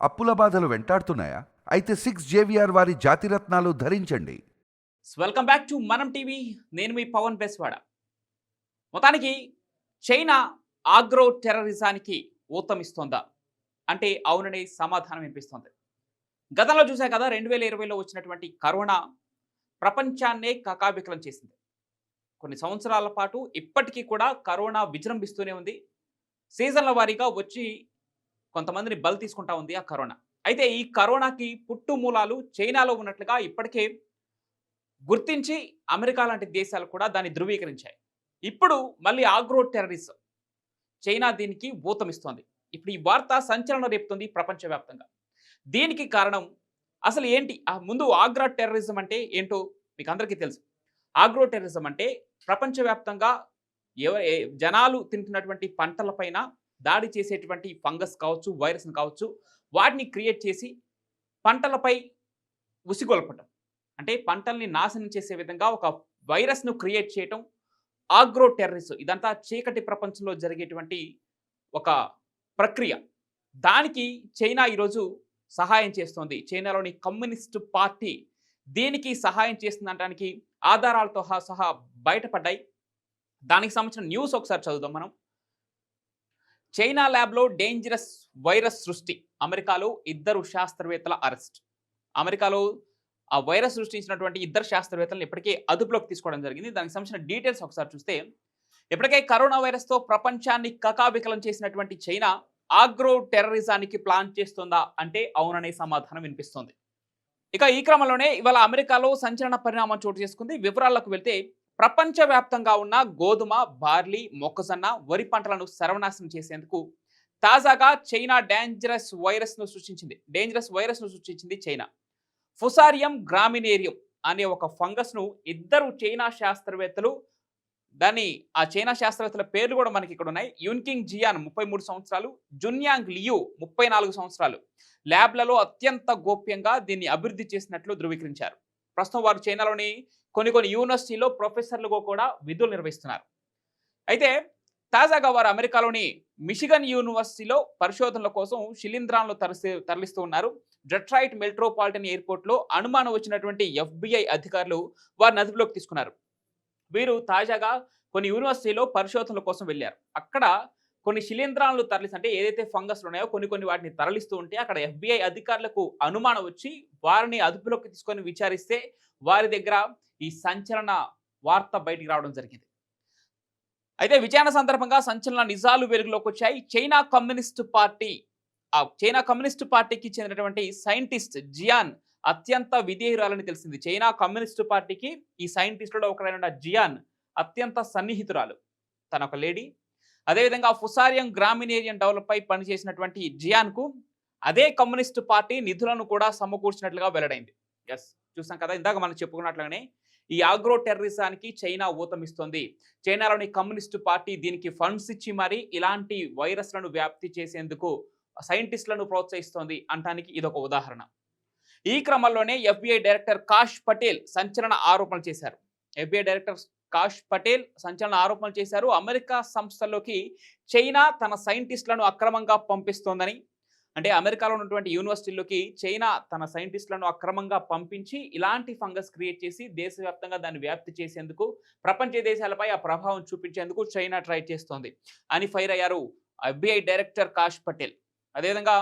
అప్పుల బాధలు వెంటాడుతున్నాయా? అయితే సిక్స్ జేవిఆర్ వారి జాతిరత్నాలు ధరించండి. Welcome back to Manam TV నేను మీ పవన్ బెస్వాడ. మొత్తానికి చైనా ఆగ్రో టెర్రరిజానికి ఊతమిస్తోందా? అంటే అవుననే సమాధానం వినిపిస్తోంది. గతంలో చూసా కదా రెండు వేల ఇరవైలో వచ్చినటువంటి కరోనా ప్రపంచాన్నే కకాబికలం చేసింది. కొన్ని సంవత్సరాల పాటు ఇప్పటికీ కూడా కరోనా విజృంభిస్తూనే ఉంది. సీజన్ల వారీగా వచ్చి కొంతమందిని బలి తీసుకుంటా ఉంది ఆ కరోనా. అయితే ఈ కరోనాకి పుట్టు మూలాలు చైనాలో ఉన్నట్లుగా ఇప్పటికే గుర్తించి అమెరికా లాంటి దేశాలు కూడా దాన్ని ధృవీకరించాయి. ఇప్పుడు మళ్ళీ ఆగ్రో టెర్రరిజం చైనా దీనికి ఊతమిస్తోంది ఇప్పుడు ఈ వార్త సంచలనం రేపుతుంది ప్రపంచవ్యాప్తంగా. దీనికి కారణం అసలు ఏంటి? ముందు ఆగ్రా టెర్రరిజం అంటే ఏంటో మీకు అందరికీ తెలుసు. ఆగ్రో టెర్రరిజం అంటే ప్రపంచవ్యాప్తంగా ఎవ ఏ- జనాలు తింటున్నటువంటి పంటలపైన దాడి చేసేటువంటి ఫంగస్ కావచ్చు వైరస్ని కావచ్చు వాటిని క్రియేట్ చేసి పంటలపై ఉసిగొల్పటం. అంటే పంటల్ని నాశనం చేసే విధంగా ఒక వైరస్ను క్రియేట్ చేయటం ఆగ్రో టెర్రరిస్ట్ ఇదంతా చీకటి ప్రపంచంలో జరిగేటువంటి ఒక ప్రక్రియ. దానికి చైనా ఈరోజు సహాయం చేస్తోంది. చైనాలోని కమ్యూనిస్ట్ పార్టీ దీనికి సహాయం చేస్తుందనడానికి ఆధారాలతో సహా బయటపడ్డాయి. దానికి సంబంధించిన న్యూస్ ఒకసారి చదువుదాం మనం. చైనా ల్యాబ్లో డేంజరస్ వైరస్ సృష్టి. అమెరికాలో ఇద్దరు శాస్త్రవేత్తల అరెస్ట్. అమెరికాలో ఆ వైరస్ సృష్టించినటువంటి ఇద్దరు శాస్త్రవేత్తలను ఇప్పటికే అదుపులోకి తీసుకోవడం జరిగింది. దానికి సంబంధించిన డీటెయిల్స్ ఒకసారి చూస్తే ఇప్పటికే కరోనా వైరస్తో ప్రపంచాన్ని కకావికలం చేసినటువంటి చైనా ఆగ్రో టెర్రరిజానికి ప్లాన్ చేస్తుందా అంటే అవుననే సమాధానం వినిపిస్తోంది. ఇక ఈ క్రమంలోనే ఇవాళ అమెరికాలో సంచలన పరిణామం చోటు చేసుకుంది. వివరాలకు వెళ్తే ప్రపంచవ్యాప్తంగా ఉన్న గోధుమ బార్లీ మొక్కజొన్న వరి పంటలను సర్వనాశనం చేసేందుకు తాజాగా చైనా డేంజరస్ వైరస్ను సృష్టించింది డేంజరస్ వైరస్ను సృష్టించింది చైనా. ఫుసారియం గ్రామినేరియం అనే ఒక ఫంగస్ను ఇద్దరు చైనా శాస్త్రవేత్తలు దాని ఆ చైనా శాస్త్రవేత్తల పేర్లు కూడా మనకి ఇక్కడ ఉన్నాయి. యున్కింగ్ జియాన్ ముప్పై మూడు సంవత్సరాలు జున్యాంగ్ లియు ముప్పై నాలుగు సంవత్సరాలు. ల్యాబ్లలో అత్యంత గోప్యంగా దీన్ని అభివృద్ధి చేసినట్లు ధృవీకరించారు. ప్రస్తుతం వారు చైనాలోని కొన్ని కొన్ని యూనివర్సిటీలో ప్రొఫెసర్లుగా కూడా విధులు నిర్వహిస్తున్నారు. అయితే తాజాగా వారు అమెరికాలోని మిషిగన్ యూనివర్సిటీలో పరిశోధనల కోసం శిలీంధ్రాలను తరలి తరలిస్తూ ఉన్నారు. డెట్రాయిట్ మెట్రోపాలిటన్ ఎయిర్పోర్ట్లో అనుమానం వచ్చినటువంటి ఎఫ్బిఐ అధికారులు వారిని అదుపులోకి తీసుకున్నారు. వీరు తాజాగా కొన్ని యూనివర్సిటీలో పరిశోధనల కోసం వెళ్ళారు. అక్కడ కొన్ని శిలీంధ్రాలను తరలిస్తే అంటే ఏదైతే ఫంగస్లు ఉన్నాయో కొన్ని కొన్ని వాటిని తరలిస్తూ ఉంటే అక్కడ ఎఫ్బిఐ అధికారులకు అనుమానం వచ్చి వారిని అదుపులోకి తీసుకొని విచారిస్తే వారి దగ్గర ఈ సంచలన వార్త బయటికి రావడం జరిగింది. అయితే విచారణ సందర్భంగా సంచలన నిజాలు వెలుగులోకి వచ్చాయి. చైనా కమ్యూనిస్ట్ పార్టీ ఆ చైనా కమ్యూనిస్ట్ పార్టీకి చెందినటువంటి సైంటిస్ట్ జియాన్ అత్యంత విధేయురాలని తెలిసింది. చైనా కమ్యూనిస్ట్ పార్టీకి ఈ సైంటిస్టులో ఒకరైన జియాన్ అత్యంత సన్నిహితురాలు. తన ఒక లేడీ అదేవిధంగా ఫుసారియం గ్రామీణ డెవలప్ డెవలప్పై పనిచేసినటువంటి జియాన్కు అదే కమ్యూనిస్ట్ పార్టీ నిధులను కూడా సమకూర్చినట్లుగా వెల్లడైంది. ఎస్ చూసాం కదా ఇందాక మనం చెప్పుకున్నట్లుగానే ఈ ఆగ్రో టెర్రరిజానికి చైనా ఊతమిస్తోంది. చైనాలోని కమ్యూనిస్టు పార్టీ దీనికి ఫండ్స్ ఇచ్చి మరి ఇలాంటి వైరస్లను వ్యాప్తి చేసేందుకు సైంటిస్టులను ప్రోత్సహిస్తోంది అంటానికి ఇదొక ఉదాహరణ. ఈ క్రమంలోనే ఎఫ్బిఐ డైరెక్టర్ కాష్ పటేల్ సంచలన ఆరోపణలు చేశారు. ఎఫ్బిఐ డైరెక్టర్ కాష్ పటేల్ సంచలన ఆరోపణలు చేశారు. అమెరికా సంస్థల్లోకి చైనా తన సైంటిస్టులను అక్రమంగా పంపిస్తోందని అంటే అమెరికాలో ఉన్నటువంటి యూనివర్సిటీల్లోకి చైనా తన సైంటిస్టులను అక్రమంగా పంపించి ఇలాంటి ఫంగస్ క్రియేట్ చేసి దేశవ్యాప్తంగా దాన్ని వ్యాప్తి చేసేందుకు ప్రపంచ దేశాలపై ఆ ప్రభావం చూపించేందుకు చైనా ట్రై చేస్తోంది అని ఫైర్ అయ్యారు ఎఫ్బిఐ డైరెక్టర్ కాష్ పటేల్. అదేవిధంగా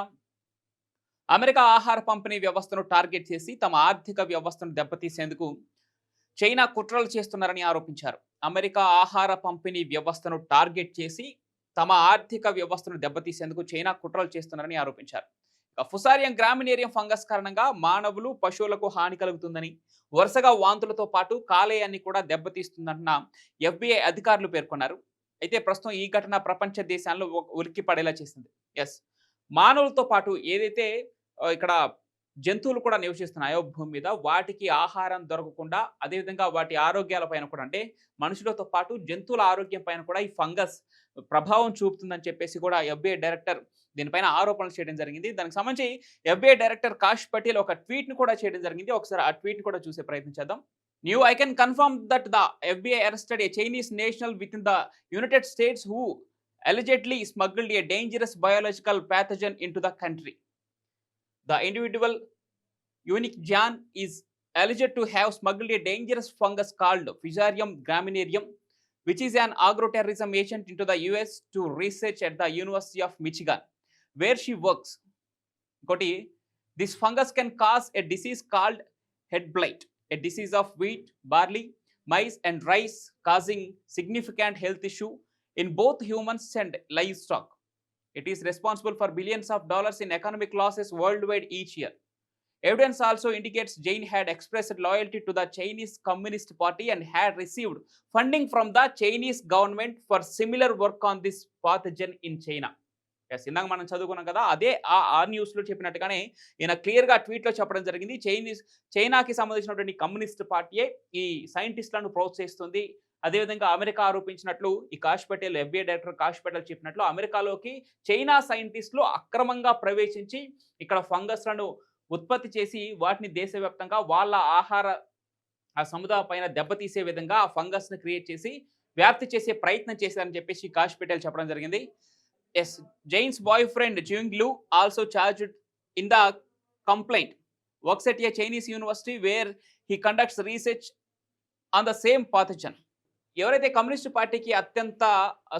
అమెరికా ఆహార పంపిణీ వ్యవస్థను టార్గెట్ చేసి తమ ఆర్థిక వ్యవస్థను దెబ్బతీసేందుకు చైనా కుట్రలు చేస్తున్నారని ఆరోపించారు. అమెరికా ఆహార పంపిణీ వ్యవస్థను టార్గెట్ చేసి తమ ఆర్థిక వ్యవస్థను దెబ్బతీసేందుకు చైనా కుట్రలు చేస్తున్నారని ఆరోపించారు. ఫుసారియం గ్రామినేరియం ఫంగస్ కారణంగా మానవులు పశువులకు హాని కలుగుతుందని వరుసగా వాంతులతో పాటు కాలేయాన్ని కూడా దెబ్బతీస్తుందంటున్న ఎఫ్బిఐ అధికారులు పేర్కొన్నారు. అయితే ప్రస్తుతం ఈ ఘటన ప్రపంచ దేశాల్లో ఉలిక్కి పడేలా చేసింది. ఎస్. మానవులతో పాటు ఏదైతే ఇక్కడ జంతువులు కూడా నివసిస్తున్నాయో భూమి మీద వాటికి ఆహారం దొరకకుండా అదేవిధంగా వాటి ఆరోగ్యాల పైన కూడా అంటే మనుషులతో పాటు జంతువుల ఆరోగ్యం పైన కూడా ఈ ఫంగస్ ప్రభావం చూపుతుందని చెప్పేసి కూడా ఎఫ్బిఐ డైరెక్టర్ దీనిపైన ఆరోపణలు చేయడం జరిగింది. దానికి సంబంధించి ఎఫ్బిఐ డైరెక్టర్ కాష్ పటేల్ ఒక ట్వీట్ను కూడా చేయడం జరిగింది. ఒకసారి ఆ ట్వీట్ కూడా చూసే ప్రయత్నం చేద్దాం. New I can confirm that the FBI arrested a Chinese national with in the United States who allegedly smuggled a dangerous biological pathogen into the country. The individual unique Jan is alleged to have smuggled a dangerous fungus called Fusarium graminarium, which is an agroterrorism agent into the US to research at the University of Michigan, where she works. Goti, this fungus can cause a disease called head blight, a disease of wheat, barley, mice and rice causing significant health issue in both humans and livestock. It is responsible for billions of dollars in economic losses world wide each year evidence also indicates Jian had express loyalty to the Chinese communist party and had received funding from the Chinese government for similar work on this pathogen in China ఇందాక మనం చదువుకున్నాం కదా అదే ఆ are న్యూస్లో చెప్పినట్టుగానే ఈయన ట్వీట్లో చెప్పడం జరిగింది. చైనీస్ చైనాకి సంబంధించినటువంటి కమ్యూనిస్ట్ పార్టీయే ఈ సైంటిస్ట్లను ప్రోత్సహిస్తుంది. అదేవిధంగా అమెరికా ఆరోపించినట్లు ఈ కాష్ పటేల్ ఎఫ్బిఐ డైరెక్టర్ కాష్ పటేల్ చెప్పినట్లు అమెరికాలోకి చైనా సైంటిస్టులు అక్రమంగా ప్రవేశించి ఇక్కడ ఫంగస్లను ఉత్పత్తి చేసి వాటిని దేశవ్యాప్తంగా వాళ్ళ ఆహార ఆ సముదాయ పైన దెబ్బతీసే విధంగా ఆ ఫంగస్ని క్రియేట్ చేసి వ్యాప్తి చేసే ప్రయత్నం చేశారని చెప్పేసి కాష్ పటేల్ చెప్పడం జరిగింది. As Jian's boyfriend Zunyong Liu also charged in the complaint. Works at a Chinese university where he conducts research on the same pathogen. ఎవరైతే కమ్యూనిస్ట్ పార్టీకి అత్యంత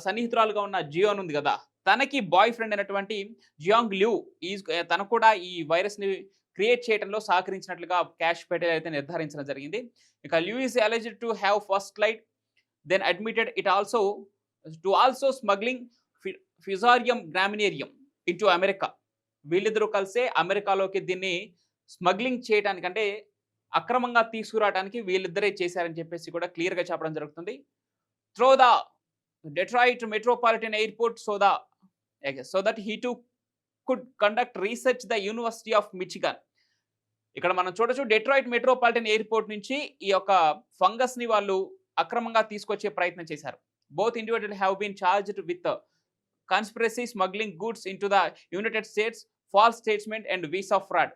సన్నిహితురాలుగా ఉన్న జియోన్ ఉంది కదా తనకి బాయ్ ఫ్రెండ్ అయినటువంటి జియాంగ్ ల్యూ ఈ తను కూడా ఈ వైరస్ని క్రియేట్ చేయడంలో సహకరించినట్లుగా క్యాష్ పెట్టే అయితే నిర్ధారించడం జరిగింది. ఇక Liu is alleged to have first lied then admitted it also to also smuggling Fusarium graminearum into America వీళ్ళిద్దరూ కలిసే అమెరికాలోకి దీన్ని స్మగ్లింగ్ చేయడానికంటే అక్రమంగా తీసుకురావడానికి వీళ్ళిద్దరే చేశారని చెప్పేసి కూడా క్లియర్గా చెప్పడం జరుగుతుంది. Through the Detroit metropolitan airport so the so that he to could conduct research the university of Michigan ఇక్కడ మనం చూడొచ్చు డెట్రాయిట్ మెట్రోపాలిటన్ ఎయిర్పోర్ట్ నుంచి ఈ యొక్క ఫంగస్ని వాళ్ళు అక్రమంగా తీసుకొచ్చే ప్రయత్నం చేశారు. Both individual have been charged with conspiracy smuggling goods into the United States false statement and visa fraud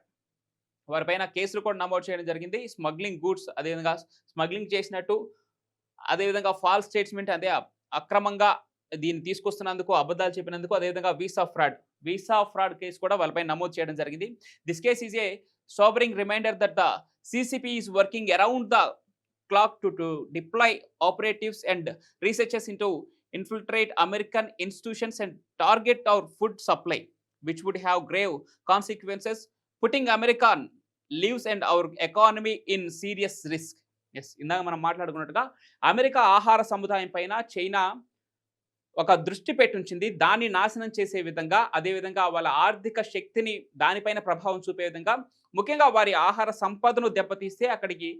వారిపైన కేసులు కూడా నమోదు చేయడం జరిగింది. స్మగ్లింగ్ గూడ్స్ అదేవిధంగా స్మగ్లింగ్ చేసినట్టు అదేవిధంగా ఫాల్స్ స్టేట్మెంట్ అదే అక్రమంగా దీన్ని తీసుకొస్తున్నందుకు అబద్ధాలు చెప్పినందుకు అదేవిధంగా visa fraud visa fraud case కూడా వాళ్ళపై నమోదు చేయడం జరిగింది. This case is a sobering reminder that the CCP is working around the clock to to deploy operatives and researches into infiltrate American institutions and target our food supply which would have grave consequences putting American lives and our economy in serious risk. Yes ఇందాక మనం మాట్లాడుకున్నట్టుగా America ఆహార సముదాయం పైన China ఒక దృష్టి పెట్టుంచింది. దాన్ని నాశనం చేసే విధంగా అదేవిధంగా వాళ్ళ ఆర్థిక శక్తిని దానిపైన ప్రభావం చూపే విధంగా ముఖ్యంగా వారి ఆహార సంపదను దెబ్బతీస్తే అక్కడికి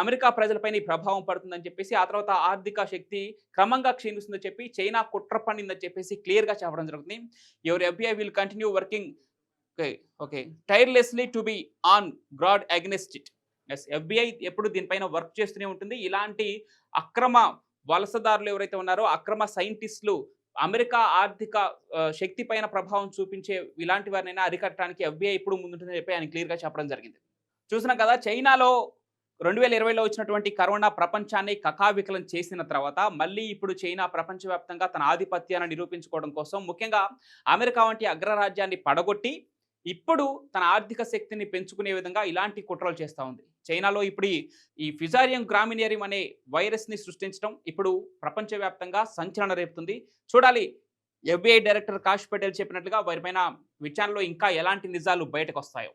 అమెరికా ప్రజలపైన ఈ ప్రభావం పడుతుందని చెప్పేసి ఆ తర్వాత ఆర్థిక శక్తి క్రమంగా క్షీణిస్తుందని చెప్పి చైనా కుట్ర పండిందని చెప్పేసి క్లియర్గా చెప్పడం జరుగుతుంది. Your FBI will continue working okay okay. Tirelessly to be on guard against it yes FBI ఎప్పుడు దీనిపైన వర్క్ చేస్తూనే ఉంటుంది. ఇలాంటి అక్రమ వలసదారులు ఎవరైతే ఉన్నారో అక్రమ సైంటిస్టులు అమెరికా ఆర్థిక శక్తి పైన ప్రభావం చూపించే ఇలాంటి వారినైనా అరికట్టడానికి ఎఫ్బిఐ ఇప్పుడు ముందుంటుందని చెప్పి ఆయన క్లియర్గా చెప్పడం జరిగింది. చూసినాం కదా చైనాలో రెండు వేల ఇరవైలో వచ్చినటువంటి కరోనా ప్రపంచాన్ని కకావికలం చేసిన తర్వాత మళ్ళీ ఇప్పుడు చైనా ప్రపంచవ్యాప్తంగా తన ఆధిపత్యాన్ని నిరూపించుకోవడం కోసం ముఖ్యంగా అమెరికా వంటి అగ్రరాజ్యాన్ని పడగొట్టి ఇప్పుడు తన ఆర్థిక శక్తిని పెంచుకునే విధంగా ఇలాంటి కుట్రలు చేస్తూ ఉంది. చైనాలో ఇప్పుడు ఈ- ఫిజారియం గ్రామినేరియం అనే వైరస్ని సృష్టించడం ఇప్పుడు ప్రపంచవ్యాప్తంగా సంచలన రేపుతుంది. చూడాలి ఎఫ్బిఐ డైరెక్టర్ కాష్ పటేల్ చెప్పినట్లుగా వారిపైన విచారణలో ఇంకా ఎలాంటి నిజాలు బయటకు వస్తాయో